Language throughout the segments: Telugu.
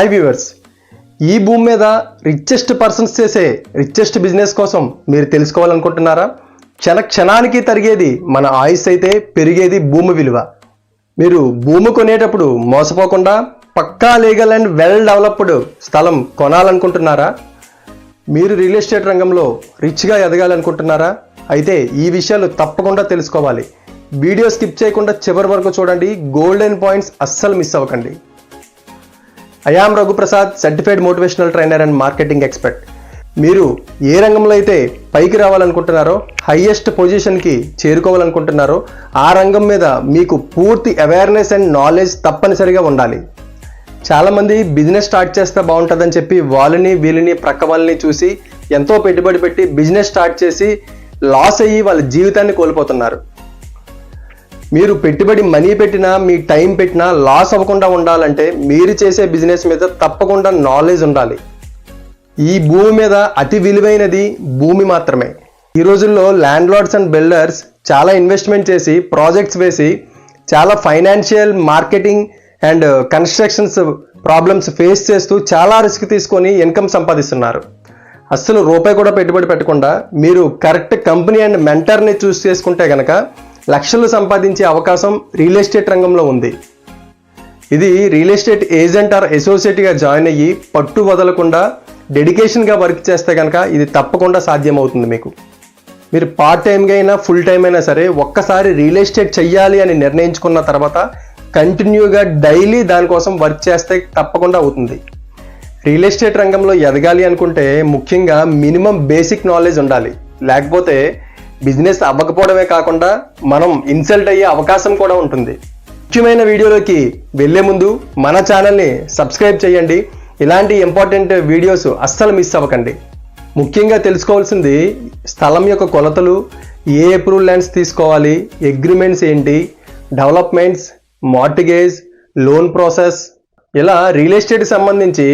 హాయ్ వ్యూవర్స్ ఈ భూమి మీద రిచెస్ట్ పర్సన్స్ చేసే రిచెస్ట్ బిజినెస్ కోసం మీరు తెలుసుకోవాలనుకుంటున్నారా? క్షణ క్షణానికి తరిగేది మన ఆయుస్ అయితే పెరిగేది భూమి విలువ. మీరు భూమి కొనేటప్పుడు మోసపోకుండా పక్కా లీగల్ అండ్ వెల్ డెవలప్డ్ స్థలం కొనాలనుకుంటున్నారా? మీరు రియల్ ఎస్టేట్ రంగంలో రిచ్గా ఎదగాలనుకుంటున్నారా? అయితే ఈ విషయాలు తప్పకుండా తెలుసుకోవాలి. వీడియో స్కిప్ చేయకుండా చివరి వరకు చూడండి. గోల్డెన్ పాయింట్స్ అస్సలు మిస్ అవ్వకండి. I am Raghuprasad certified motivational trainer and marketing expert మీరు ఏ రంగంలో అయితే పైకి రావాలనుకుంటున్నారో హైయెస్ట్ పొజిషన్కి చేరుకోవాలనుకుంటున్నారో ఆ రంగం మీద మీకు పూర్తి అవేర్నెస్ అండ్ నాలెడ్జ్ తప్పనిసరిగా ఉండాలి. చాలామంది బిజినెస్ స్టార్ట్ చేస్తే బాగుంటుందని చెప్పి వాళ్ళని వీళ్ళని ప్రక్క వాళ్ళని చూసి ఎంతో పెట్టుబడి పెట్టి బిజినెస్ స్టార్ట్ చేసి లాస్ అయ్యి వాళ్ళ జీవితాన్ని కోల్పోతున్నారు. మీరు పెట్టుబడి మనీ పెట్టినా మీ టైం పెట్టినా లాస్ అవ్వకుండా ఉండాలంటే మీరు చేసే బిజినెస్ మీద తప్పకుండా నాలెడ్జ్ ఉండాలి. ఈ భూమి మీద అతి విలువైనది భూమి మాత్రమే. ఈ రోజుల్లో ల్యాండ్ లార్డ్స్ అండ్ బిల్డర్స్ చాలా ఇన్వెస్ట్మెంట్ చేసి ప్రాజెక్ట్స్ వేసి చాలా financial marketing and constructions problems face చేస్తూ చాలా రిస్క్ తీసుకొని ఇన్కమ్ సంపాదిస్తున్నారు. అస్సలు రూపాయి కూడా పెట్టుబడి పెట్టకుండా మీరు కరెక్ట్ కంపెనీ అండ్ మెంటర్ని చూస్ చేసుకుంటే కనుక లక్షలు సంపాదించే అవకాశం రియల్ ఎస్టేట్ రంగంలో ఉంది. ఇది రియల్ ఎస్టేట్ ఏజెంట్ ఆర్ అసోసియేట్గా జాయిన్ అయ్యి పట్టు వదలకుండా డెడికేషన్గా వర్క్ చేస్తే కనుక ఇది తప్పకుండా సాధ్యమవుతుంది మీకు. మీరు పార్ట్ టైంగా అయినా ఫుల్ టైం అయినా సరే ఒక్కసారి రియల్ ఎస్టేట్ చెయ్యాలి అని నిర్ణయించుకున్న తర్వాత కంటిన్యూగా డైలీ దానికోసం వర్క్ చేస్తే తప్పకుండా అవుతుంది. రియల్ ఎస్టేట్ రంగంలో ఎదగాలి అనుకుంటే ముఖ్యంగా మినిమం బేసిక్ నాలెడ్జ్ ఉండాలి. లేకపోతే బిజినెస్ అవ్వకపోవడమే కాకుండా మనం ఇన్సల్ట్ అయ్యే అవకాశం కూడా ఉంటుంది. ముఖ్యమైన వీడియోలోకి వెళ్ళే ముందు మన ఛానల్ని సబ్స్క్రైబ్ చేయండి. ఇలాంటి ఇంపార్టెంట్ వీడియోస్ అస్సలు మిస్ అవ్వకండి. ముఖ్యంగా తెలుసుకోవాల్సింది స్థలం యొక్క కొలతలు ఏ అప్రూవల్ ల్యాండ్స్ తీసుకోవాలి అగ్రిమెంట్స్ ఏంటి డెవలప్మెంట్స్ మార్టిగేజ్ లోన్ ప్రాసెస్ ఇలా రియల్ ఎస్టేట్కి సంబంధించి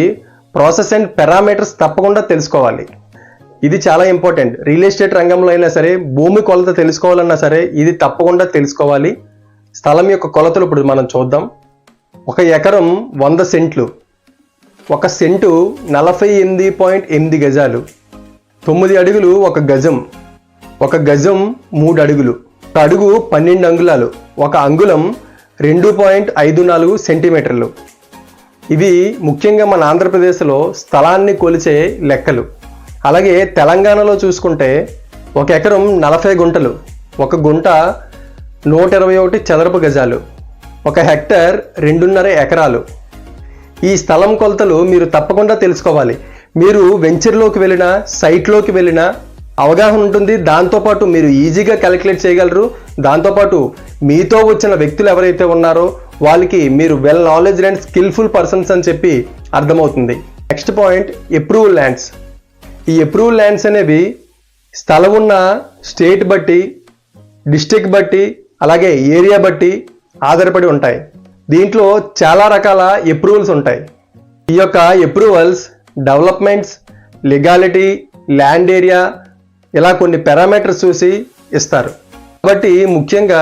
ప్రాసెస్ అండ్ పారామీటర్స్ తప్పకుండా తెలుసుకోవాలి. ఇది చాలా ఇంపార్టెంట్ రియల్ ఎస్టేట్ రంగంలో అయినా సరే భూమి కొలత తెలుసుకోవాలన్నా సరే ఇది తప్పకుండా తెలుసుకోవాలి. స్థలం యొక్క కొలతలు ఇప్పుడు మనం చూద్దాం. ఒక ఎకరం వంద సెంట్లు. ఒక సెంటు నలభై ఎనిమిది పాయింట్ ఎనిమిది గజాలు. తొమ్మిది అడుగులు ఒక గజం. ఒక గజం మూడు అడుగులు. ఒక అడుగు పన్నెండు అంగుళాలు. ఒక అంగుళం రెండు పాయింట్ ఐదు నాలుగు సెంటీమీటర్లు. ఇవి ముఖ్యంగా మన ఆంధ్రప్రదేశ్లో స్థలాన్ని కొలిచే లెక్కలు. అలాగే తెలంగాణలో చూసుకుంటే ఒక ఎకరం నలభై గుంటలు ఒక గుంట నూట ఇరవై ఒకటి చదరపు గజాలు ఒక హెక్టర్ రెండున్నర ఎకరాలు. ఈ స్థలం కొలతలు మీరు తప్పకుండా తెలుసుకోవాలి. మీరు వెంచర్లోకి వెళ్ళినా సైట్లోకి వెళ్ళినా అవగాహన ఉంటుంది. దాంతోపాటు మీరు ఈజీగా క్యాలిక్యులేట్ చేయగలరు. దాంతోపాటు మీతో వచ్చిన వ్యక్తులు ఎవరైతే ఉన్నారో వాళ్ళకి మీరు well knowledge and skilful persons అని చెప్పి అర్థమవుతుంది. Next point approval lands. ఈ అప్రూవ్ ల్యాండ్స్ అనేవి స్థలం ఉన్న స్టేట్ బట్టి డిస్టిక్ బట్టి అలాగే ఏరియా బట్టి ఆధారపడి ఉంటాయి. దీంట్లో చాలా రకాల అప్రూవల్స్ ఉంటాయి. ఈ యొక్క approvals developments legality land area ఇలా కొన్ని పారామీటర్స్ చూసి ఇస్తారు. కాబట్టి ముఖ్యంగా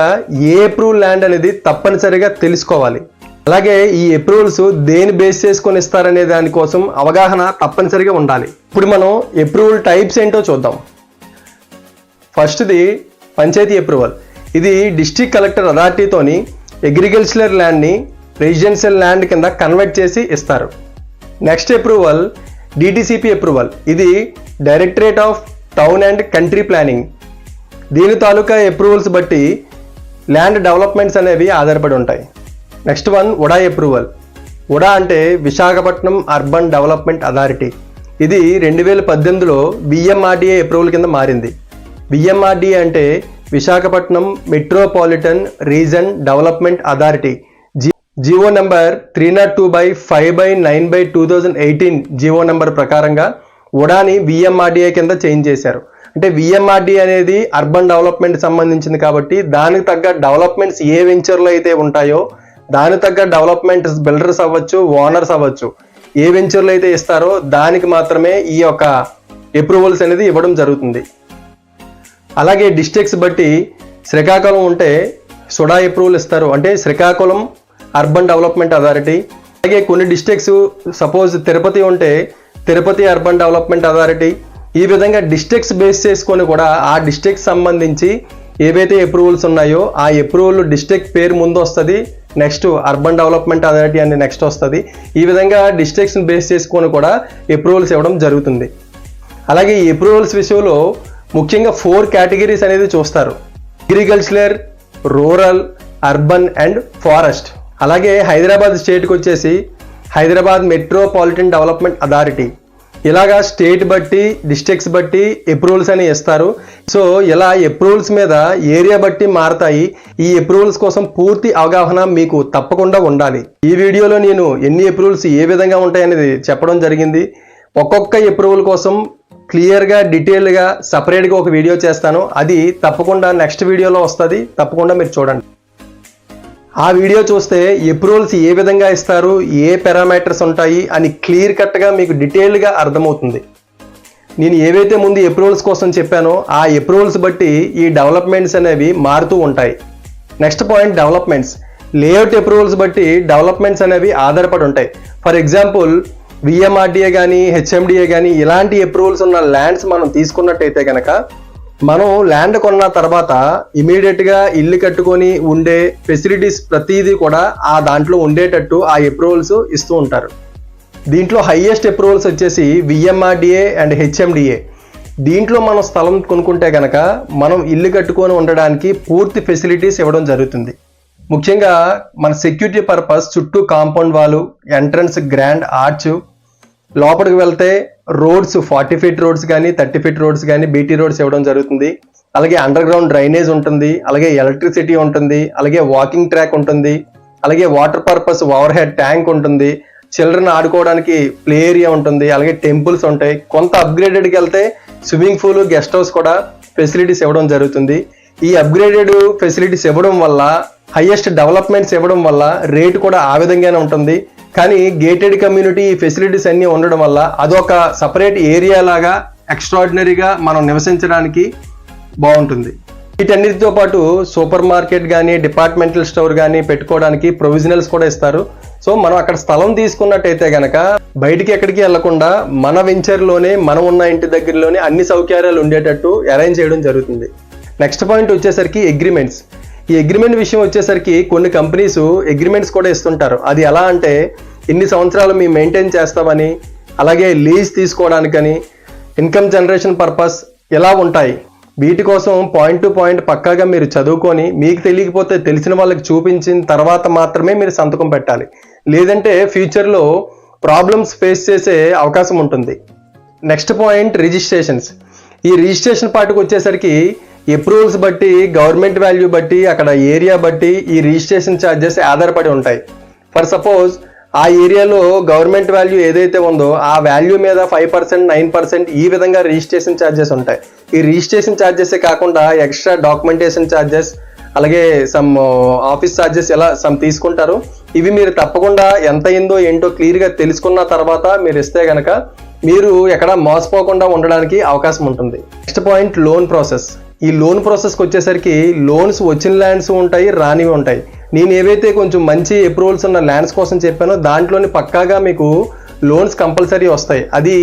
ఏ అప్రూవ్ ల్యాండ్ అనేది తప్పనిసరిగా తెలుసుకోవాలి. అలాగే ఈ అప్రూవల్స్ దేని బేస్ చేసుకొని ఇస్తారనే దానికోసం అవగాహన తప్పనిసరిగా ఉండాలి. ఇప్పుడు మనం అప్రూవల్ టైప్స్ ఏంటో చూద్దాం. ఫస్ట్ది పంచాయతీ అప్రూవల్. ఇది డిస్టిక్ కలెక్టర్ అథారిటీతోని అగ్రికల్చరల్ ల్యాండ్ని రెసిడెన్షియల్ ల్యాండ్ కింద కన్వర్ట్ చేసి ఇస్తారు. Next approval DTCP approval. ఇది directorate of town and country planning. దీని తాలూకా అప్రూవల్స్ బట్టి ల్యాండ్ డెవలప్మెంట్స్ అనేవి ఆధారపడి ఉంటాయి. Next one UDA approval. UDA అంటే విశాఖపట్నం అర్బన్ డెవలప్మెంట్ అథారిటీ. ఇది రెండు వేల పద్దెనిమిదిలో విఎంఆర్డిఏ అప్రూవల్ కింద మారింది. విఎంఆర్డిఏ అంటే Visakhapatnam metropolitan region development authority. G GO number three not two by five by nine by two thousand eighteen GO number ప్రకారంగా ఉడాని విఎంఆర్డిఏ కింద చేంజ్ చేశారు. అంటే విఎంఆర్డి అనేది అర్బన్ డెవలప్మెంట్ సంబంధించింది కాబట్టి దానికి తగ్గ డెవలప్మెంట్స్ ఏ వెంచర్లో అయితే ఉంటాయో దానికి తగ్గ డెవలప్మెంట్ బిల్డర్స్ అవ్వచ్చు ఓనర్స్ అవ్వచ్చు. ఏ వెంచర్లు అయితే ఇస్తారో దానికి మాత్రమే ఈ యొక్క అప్రూవల్స్ అనేది ఇవ్వడం జరుగుతుంది. అలాగే డిస్ట్రిక్ట్స్ బట్టి శ్రీకాకుళం ఉంటే సుడా అప్రూవల్ ఇస్తారు. అంటే శ్రీకాకుళం అర్బన్ డెవలప్మెంట్ అథారిటీ అలాగే కొన్ని డిస్ట్రిక్ట్స్ సపోజ్ తిరుపతి ఉంటే తిరుపతి అర్బన్ డెవలప్మెంట్ అథారిటీ ఈ విధంగా డిస్ట్రిక్ట్స్ బేస్ చేసుకొని కూడా ఆ డిస్ట్రిక్ట్ సంబంధించి ఏవైతే అప్రూవల్స్ ఉన్నాయో ఆ అప్రూవల్ డిస్ట్రిక్ట్ పేరు ముందు వస్తుంది. నెక్స్ట్ అర్బన్ డెవలప్మెంట్ అథారిటీ అని నెక్స్ట్ వస్తుంది. ఈ విధంగా డిస్ట్రిక్ట్స్ని బేస్ చేసుకొని కూడా అప్రూవల్స్ ఇవ్వడం జరుగుతుంది. అలాగే ఈ అప్రూవల్స్ విషయంలో ముఖ్యంగా ఫోర్ కేటగిరీస్ అనేది చూస్తారు. Agricultural rural urban and forest. అలాగే హైదరాబాద్ స్టేట్కి వచ్చేసి హైదరాబాద్ మెట్రోపాలిటన్ డెవలప్మెంట్ అథారిటీ. ఇలాగా స్టేట్ బట్టి డిస్ట్రిక్ట్స్ బట్టి అప్రూవల్స్ అని ఇస్తారు. సో ఇలా అప్రూవల్స్ మీద ఏరియా బట్టి మారతాయి. ఈ అప్రూవల్స్ కోసం పూర్తి అవగాహన మీకు తప్పకుండా ఉండాలి. ఈ వీడియోలో నేను ఎన్ని అప్రూవల్స్ ఏ విధంగా ఉంటాయనేది చెప్పడం జరిగింది. ఒక్కొక్క అప్రూవల్ కోసం క్లియర్గా డీటెయిల్గా సపరేట్గా ఒక వీడియో చేస్తాను. అది తప్పకుండా నెక్స్ట్ వీడియోలో వస్తుంది. తప్పకుండా మీరు చూడండి. ఆ వీడియో చూస్తే అప్రూవల్స్ ఏ విధంగా ఇస్తారు ఏ పారామీటర్స్ ఉంటాయి అని క్లియర్ కట్గా మీకు డీటెయిల్గా అర్థమవుతుంది. నేను ఏవైతే ముందు అప్రూవల్స్ కోసం చెప్పానో ఆ అప్రూవల్స్ బట్టి ఈ డెవలప్మెంట్స్ అనేవి మారుతూ ఉంటాయి. Next point developments layout approvals బట్టి డెవలప్మెంట్స్ అనేవి ఆధారపడి ఉంటాయి. ఫర్ ఎగ్జాంపుల్ విఎంఆర్డీఏ కానీ హెచ్ఎండిఏ కానీ ఇలాంటి అప్రూవల్స్ ఉన్న ల్యాండ్స్ మనం తీసుకున్నట్టయితే కనుక మనం ల్యాండ్ కొన్న తర్వాత ఇమీడియట్గా ఇల్లు కట్టుకొని ఉండే ఫెసిలిటీస్ ప్రతిదీ కూడా ఆ దాంట్లో ఉండేటట్టు ఆ అప్రూవల్స్ ఇస్తూ ఉంటారు. దీంట్లో హైయెస్ట్ అప్రూవల్స్ వచ్చేసి విఎంఆర్డిఏ అండ్ హెచ్ఎండిఏ దీంట్లో మనం స్థలం కొనుక్కుంటే కనుక మనం ఇల్లు కట్టుకొని ఉండడానికి పూర్తి ఫెసిలిటీస్ ఇవ్వడం జరుగుతుంది. ముఖ్యంగా మన సెక్యూరిటీ పర్పస్ చుట్టూ కాంపౌండ్ వాళ్ళు ఎంట్రన్స్ గ్రాండ్ ఆర్చ్ లోపలికి వెళ్తే రోడ్స్ ఫార్టీ ఫీట్ రోడ్స్ కానీ థర్టీ ఫీట్ రోడ్స్ కానీ బీటీ రోడ్స్ ఇవ్వడం జరుగుతుంది. అలాగే అండర్ గ్రౌండ్ డ్రైనేజ్ ఉంటుంది. అలాగే ఎలక్ట్రిసిటీ ఉంటుంది. అలాగే వాకింగ్ ట్రాక్ ఉంటుంది. అలాగే water purpose overhead tank ఉంటుంది. చిల్డ్రన్ ఆడుకోవడానికి ప్లే ఏరియా ఉంటుంది. అలాగే టెంపుల్స్ ఉంటాయి. కొంత అప్గ్రేడెడ్కి వెళ్తే స్విమ్మింగ్ పూల్ గెస్ట్ హౌస్ కూడా ఫెసిలిటీస్ ఇవ్వడం జరుగుతుంది. ఈ అప్గ్రేడెడ్ ఫెసిలిటీస్ ఇవ్వడం వల్ల హైయెస్ట్ డెవలప్మెంట్స్ ఇవ్వడం వల్ల రేటు కూడా ఆ విధంగానే ఉంటుంది. కానీ గేటెడ్ కమ్యూనిటీ ఫెసిలిటీస్ అన్నీ ఉండడం వల్ల అదొక సపరేట్ ఏరియా లాగా ఎక్స్ట్రాడినరీగా మనం నివసించడానికి బాగుంటుంది. వీటన్నిటితో పాటు సూపర్ మార్కెట్ కానీ డిపార్ట్మెంటల్ స్టోర్ కానీ పెట్టుకోవడానికి ప్రొవిజనల్స్ కూడా ఇస్తారు. సో మనం అక్కడ స్థలం తీసుకున్నట్టయితే కనుక బయటికి ఎక్కడికి వెళ్ళకుండా మన వెంచర్లోనే మనం ఉన్న ఇంటి దగ్గరలోనే అన్ని సౌకర్యాలు ఉండేటట్టు అరేంజ్ చేయడం జరుగుతుంది. నెక్స్ట్ పాయింట్ వచ్చేసరికి అగ్రిమెంట్స్ ఈ అగ్రిమెంట్ విషయం వచ్చేసరికి కొన్ని కంపెనీస్ అగ్రిమెంట్స్ కూడా ఇస్తుంటారు. అది ఎలా అంటే ఇన్ని సంవత్సరాలు మేము మెయింటైన్ చేస్తామని అలాగే లీజ్ తీసుకోవడానికని ఇన్కమ్ జనరేషన్ పర్పస్ ఎలా ఉంటాయి? వీటి కోసం పాయింట్ టు పాయింట్ పక్కాగా మీరు చదువుకొని మీకు తెలియకపోతే తెలిసిన వాళ్ళకి చూపించిన తర్వాత మాత్రమే మీరు సంతకం పెట్టాలి. లేదంటే ఫ్యూచర్లో ప్రాబ్లమ్స్ ఫేస్ చేసే అవకాశం ఉంటుంది. నెక్స్ట్ పాయింట్ రిజిస్ట్రేషన్స్ ఈ రిజిస్ట్రేషన్ పార్ట్కి వచ్చేసరికి అప్రూవల్స్ బట్టి గవర్నమెంట్ వాల్యూ బట్టి అక్కడ ఏరియా బట్టి ఈ రిజిస్ట్రేషన్ ఛార్జెస్ ఆధారపడి ఉంటాయి. ఫర్ సపోజ్ ఆ ఏరియాలో గవర్నమెంట్ వాల్యూ ఏదైతే ఉందో ఆ వాల్యూ మీద ఫైవ్ పర్సెంట్ నైన్ పర్సెంట్ ఈ విధంగా రిజిస్ట్రేషన్ ఛార్జెస్ ఉంటాయి. ఈ రిజిస్ట్రేషన్ ఛార్జెసే కాకుండా ఎక్స్ట్రా డాక్యుమెంటేషన్ ఛార్జెస్ అలాగే సమ్ ఆఫీస్ ఛార్జెస్ ఎలా సమ్ తీసుకుంటారు. ఇవి మీరు తప్పకుండా ఎంత అయిందో ఏంటో క్లియర్గా తెలుసుకున్న తర్వాత మీరు ఇస్తే కనుక మీరు ఎక్కడ మోసపోకుండా ఉండడానికి అవకాశం ఉంటుంది. నెక్స్ట్ పాయింట్ లోన్ ప్రాసెస్ ఈ లోన్ ప్రాసెస్కి వచ్చేసరికి లోన్స్ వచ్చిన ల్యాండ్స్ ఉంటాయి రానివి ఉంటాయి. నేను ఏవైతే కొంచెం మంచి అప్రూవల్స్ ఉన్న ల్యాండ్స్ కోసం చెప్పానో దాంట్లోని పక్కాగా మీకు లోన్స్ కంపల్సరీ వస్తాయి. అది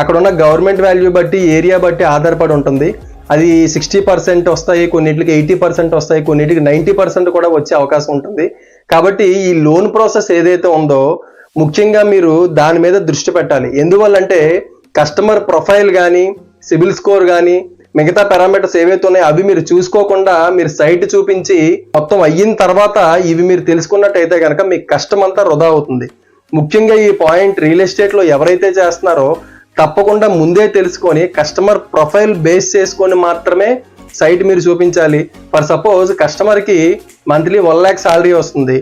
అక్కడ ఉన్న గవర్నమెంట్ వాల్యూ బట్టి ఏరియా బట్టి ఆధారపడి ఉంటుంది. అది సిక్స్టీ పర్సెంట్ వస్తాయి కొన్నిటికి ఎయిటీ పర్సెంట్ వస్తాయి కొన్నిటికి నైంటీ పర్సెంట్ కూడా వచ్చే అవకాశం ఉంటుంది. కాబట్టి ఈ లోన్ ప్రాసెస్ ఏదైతే ఉందో ముఖ్యంగా మీరు దాని మీద దృష్టి పెట్టాలి. ఎందువల్లంటే కస్టమర్ ప్రొఫైల్ కానీ సిబిల్ స్కోర్ కానీ మిగతా పారామీటర్స్ ఏవైతే ఉన్నాయో అవి మీరు చూసుకోకుండా మీరు సైట్ చూపించి మొత్తం అయిన తర్వాత ఇవి మీరు తెలుసుకున్నట్టయితే కనుక మీ కష్టం అంతా వృధా అవుతుంది. ముఖ్యంగా ఈ పాయింట్ రియల్ ఎస్టేట్లో ఎవరైతే చేస్తున్నారో తప్పకుండా ముందే తెలుసుకొని కస్టమర్ ప్రొఫైల్ బేస్ చేసుకొని మాత్రమే సైట్ మీరు చూపించాలి. ఫర్ సపోజ్ కస్టమర్కి మంత్లీ వన్ ల్యాక్ సాలరీ వస్తుంది.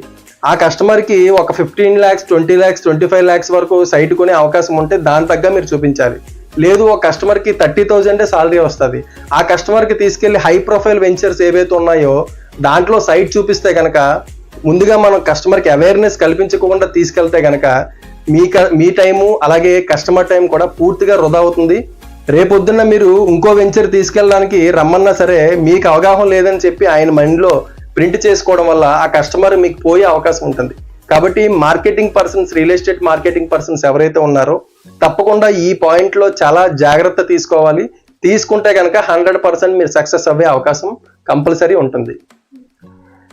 ఆ కస్టమర్కి ఒక fifteen lakhs twenty lakhs twenty five lakhs వరకు సైట్ కొనే అవకాశం ఉంటే దాని తగ్గ మీరు చూపించాలి. లేదు ఓ కస్టమర్కి థర్టీ థౌజండే సాలరీ వస్తుంది. ఆ కస్టమర్కి తీసుకెళ్ళి హై ప్రొఫైల్ వెంచర్స్ ఏవైతే ఉన్నాయో దాంట్లో సైట్ చూపిస్తే కనుక ముందుగా మనం కస్టమర్కి అవేర్నెస్ కల్పించకుండా తీసుకెళ్తే కనుక మీ క- మీ టైము అలాగే కస్టమర్ టైం కూడా పూర్తిగా వృధా అవుతుంది. రేపొద్దున్న మీరు ఇంకో వెంచర్ తీసుకెళ్ళడానికి రమ్మన్నా సరే మీకు అవగాహన లేదని చెప్పి ఆయన మైండ్లో ప్రింట్ చేసుకోవడం వల్ల ఆ కస్టమర్ మీకు పోయే అవకాశం ఉంటుంది. కాబట్టి marketing persons real estate marketing persons ఎవరైతే ఉన్నారో తప్పకుండా ఈ పాయింట్లో చాలా జాగ్రత్త తీసుకోవాలి. తీసుకుంటే కనుక హండ్రెడ్ పర్సెంట్ మీరు సక్సెస్ అవ్వే అవకాశం కంపల్సరీ ఉంటుంది.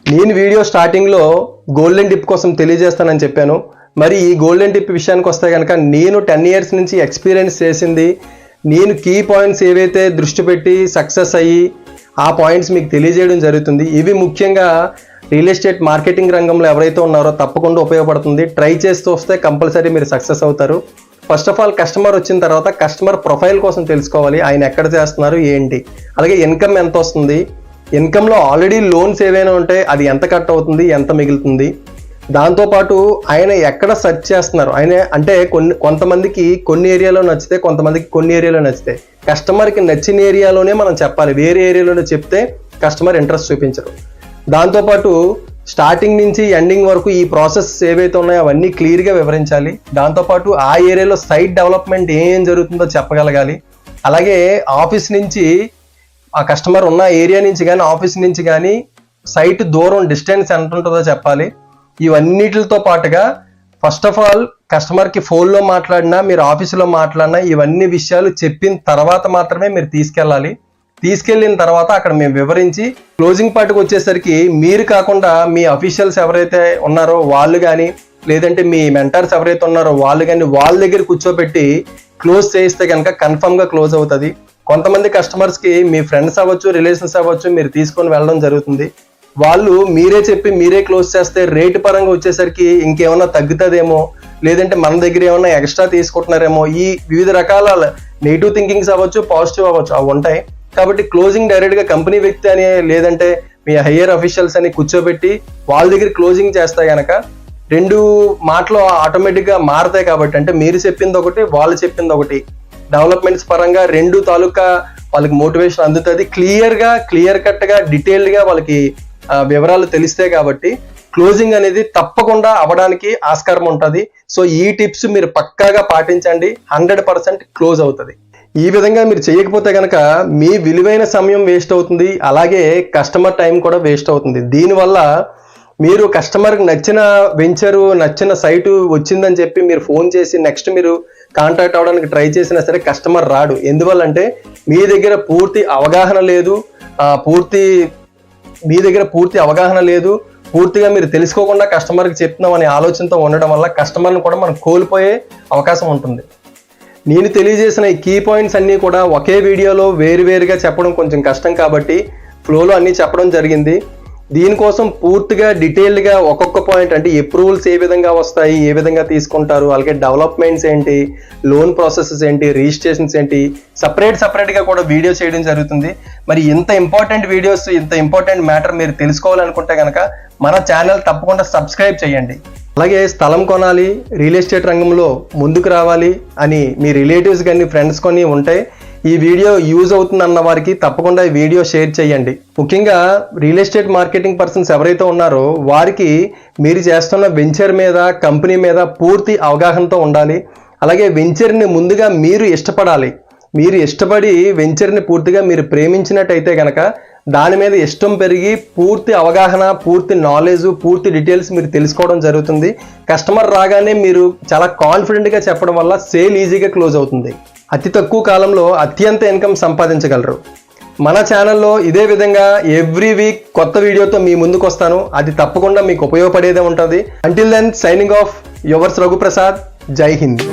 నేను వీడియో స్టార్టింగ్లో గోల్డెన్ డిప్ కోసం తెలియజేస్తానని చెప్పాను. మరి ఈ గోల్డెన్ డిప్ విషయానికి వస్తే కనుక నేను టెన్ ఇయర్స్ నుంచి ఎక్స్పీరియన్స్ చేసింది. నేను కీ పాయింట్స్ ఏవైతే దృష్టి పెట్టి సక్సెస్ అయ్యి ఆ పాయింట్స్ మీకు తెలియజేయడం జరుగుతుంది. ఇవి ముఖ్యంగా రియల్ ఎస్టేట్ మార్కెటింగ్ రంగంలో ఎవరైతే ఉన్నారో తప్పకుండా ఉపయోగపడుతుంది. ట్రై చేస్తూ వస్తే కంపల్సరీ మీరు సక్సెస్ అవుతారు. ఫస్ట్ ఆఫ్ ఆల్ కస్టమర్ వచ్చిన తర్వాత కస్టమర్ ప్రొఫైల్ కోసం తెలుసుకోవాలి. ఆయన ఎక్కడ చేస్తున్నారు ఏంటి? అలాగే ఇన్కమ్ ఎంత వస్తుంది? ఇన్కమ్లో ఆల్రెడీ లోన్స్ ఏవైనా ఉంటే అది ఎంత కట్ అవుతుంది ఎంత మిగులుతుంది? దాంతోపాటు ఆయన ఎక్కడ సెర్చ్ చేస్తున్నారు? ఆయన అంటే కొన్ని కొంతమందికి కొన్ని ఏరియాలో నచ్చితే కొంతమందికి కొన్ని ఏరియాలో నచ్చితే. కస్టమర్కి నచ్చిన ఏరియాలోనే మనం చెప్పాలి. వేరే ఏరియాలోనే చెప్తే కస్టమర్ ఇంట్రెస్ట్ చూపించరు. దాంతోపాటు స్టార్టింగ్ నుంచి ఎండింగ్ వరకు ఈ ప్రాసెస్ ఏవైతే ఉన్నాయో అవన్నీ క్లియర్గా వివరించాలి. దాంతోపాటు ఆ ఏరియాలో సైట్ డెవలప్మెంట్ ఏం జరుగుతుందో చెప్పగలగాలి. అలాగే ఆఫీస్ నుంచి ఆ కస్టమర్ ఉన్న ఏరియా నుంచి కానీ ఆఫీస్ నుంచి కానీ సైట్ దూరం డిస్టెన్స్ ఎంత ఉంటుందో చెప్పాలి. ఇవన్నిటితో పాటుగా ఫస్ట్ ఆఫ్ ఆల్ కస్టమర్కి ఫోన్లో మాట్లాడినా మీరు ఆఫీసులో మాట్లాడినా ఇవన్నీ విషయాలు చెప్పిన తర్వాత మాత్రమే మీరు తీసుకెళ్ళాలి. తీసుకెళ్ళిన తర్వాత అక్కడ మేము వివరించి క్లోజింగ్ పార్ట్కి వచ్చేసరికి మీరు కాకుండా మీ అఫీషియల్స్ ఎవరైతే ఉన్నారో వాళ్ళు కానీ లేదంటే మీ మెంటర్స్ ఎవరైతే ఉన్నారో వాళ్ళు కానీ వాళ్ళ దగ్గర కూర్చోబెట్టి క్లోజ్ చేయిస్తే కనుక కన్ఫర్మ్గా క్లోజ్ అవుతుంది. కొంతమంది కస్టమర్స్కి మీ ఫ్రెండ్స్ అవ్వచ్చు రిలేషన్స్ అవ్వచ్చు మీరు తీసుకొని వెళ్ళడం జరుగుతుంది. వాళ్ళు మీరే చెప్పి మీరే క్లోజ్ చేస్తే రేటు పరంగా వచ్చేసరికి ఇంకేమన్నా తగ్గుతుందేమో లేదంటే మన దగ్గర ఏమన్నా ఎక్స్ట్రా తీసుకుంటున్నారేమో ఈ వివిధ రకాల నెగిటివ్ థింకింగ్స్ అవ్వచ్చు పాజిటివ్ అవ్వచ్చు అవి ఉంటాయి. కాబట్టి క్లోజింగ్ డైరెక్ట్గా కంపెనీ వ్యక్తి అని లేదంటే మీ హయ్యర్ అఫీషియల్స్ అని కూర్చోబెట్టి వాళ్ళ దగ్గర క్లోజింగ్ చేస్తే గనక రెండు మాటలు ఆటోమేటిక్గా మారతాయి కాబట్టి అంటే మీరు చెప్పింది ఒకటి వాళ్ళు చెప్పింది ఒకటి. డెవలప్మెంట్స్ పరంగా రెండు తాలూకా వాళ్ళకి మోటివేషన్ అందుతుంది. క్లియర్గా క్లియర్ కట్గా డీటెయిల్డ్గా వాళ్ళకి వివరాలు తెలిస్తే కాబట్టి క్లోజింగ్ అనేది తప్పకుండా అవ్వడానికి ఆస్కారం ఉంటుంది. సో ఈ టిప్స్ మీరు పక్కాగా పాటించండి. హండ్రెడ్ పర్సెంట్ క్లోజ్ అవుతుంది. ఈ విధంగా మీరు చేయకపోతే కనుక మీ విలువైన సమయం వేస్ట్ అవుతుంది అలాగే కస్టమర్ టైం కూడా వేస్ట్ అవుతుంది. దీనివల్ల మీరు కస్టమర్కి నచ్చిన వెంచరు నచ్చిన సైటు వచ్చిందని చెప్పి మీరు ఫోన్ చేసి నెక్స్ట్ మీరు కాంటాక్ట్ అవ్వడానికి ట్రై చేసినా సరే కస్టమర్ రాడు. ఎందువల్లంటే మీ దగ్గర పూర్తి అవగాహన లేదు పూర్తి మీ దగ్గర పూర్తి అవగాహన లేదు పూర్తిగా మీరు తెలుసుకోకుండా కస్టమర్కి చెప్తున్నాం అనే ఆలోచనతో ఉండడం వల్ల కస్టమర్ని కూడా మనం కోల్పోయే అవకాశం ఉంటుంది. నేను తెలియజేసిన ఈ కీ పాయింట్స్ అన్నీ కూడా ఒకే వీడియోలో వేరువేరుగా చెప్పడం కొంచెం కష్టం కాబట్టి ఫ్లోలో అన్నీ చెప్పడం జరిగింది. దీనికోసం పూర్తిగా డీటెయిల్డ్గా ఒక్కొక్క పాయింట్ అంటే అప్రూవల్స్ ఏ విధంగా వస్తాయి ఏ విధంగా తీసుకుంటారు అలాగే డెవలప్మెంట్స్ ఏంటి లోన్ ప్రాసెసెస్ ఏంటి రిజిస్ట్రేషన్స్ ఏంటి సపరేట్ సపరేట్గా కూడా వీడియో చేయడం జరుగుతుంది. మరి ఇంత ఇంపార్టెంట్ వీడియోస్ ఇంత ఇంపార్టెంట్ మ్యాటర్ మీరు తెలుసుకోవాలనుకుంటే కనుక మన ఛానల్ తప్పకుండా సబ్స్క్రైబ్ చేయండి. అలాగే స్థలం కొనాలి రియల్ ఎస్టేట్ రంగంలో ముందుకు రావాలి అని మీ రిలేటివ్స్ కానీ ఫ్రెండ్స్ కొన్ని ఉంటే ఈ వీడియో యూజ్ అవుతుందన్న వారికి తప్పకుండా ఈ వీడియో షేర్ చేయండి. ముఖ్యంగా రియల్ ఎస్టేట్ మార్కెటింగ్ పర్సన్స్ ఎవరైతే ఉన్నారో వారికి మీరు చేస్తున్న వెంచర్ మీద కంపెనీ మీద పూర్తి అవగాహనతో ఉండాలి. అలాగే వెంచర్ని ముందుగా మీరు ఇష్టపడాలి. మీరు ఇష్టపడి వెంచర్ని పూర్తిగా మీరు ప్రేమించినట్టయితే కనుక దాని మీద ఇష్టం పెరిగి పూర్తి అవగాహన పూర్తి నాలెడ్జ్ పూర్తి డీటెయిల్స్ మీరు తెలుసుకోవడం జరుగుతుంది. కస్టమర్ రాగానే మీరు చాలా కాన్ఫిడెంట్గా చెప్పడం వల్ల సేల్ ఈజీగా క్లోజ్ అవుతుంది. అతి తక్కువ కాలంలో అత్యంత ఇన్కమ్ సంపాదించగలరు. మన ఛానల్లో ఇదే విధంగా ఎవ్రీ వీక్ కొత్త వీడియోతో మీ ముందుకు వస్తాను. అది తప్పకుండా మీకు ఉపయోగపడేదే ఉంటుంది. Until then signing off yours Raghuprasad జై హింద్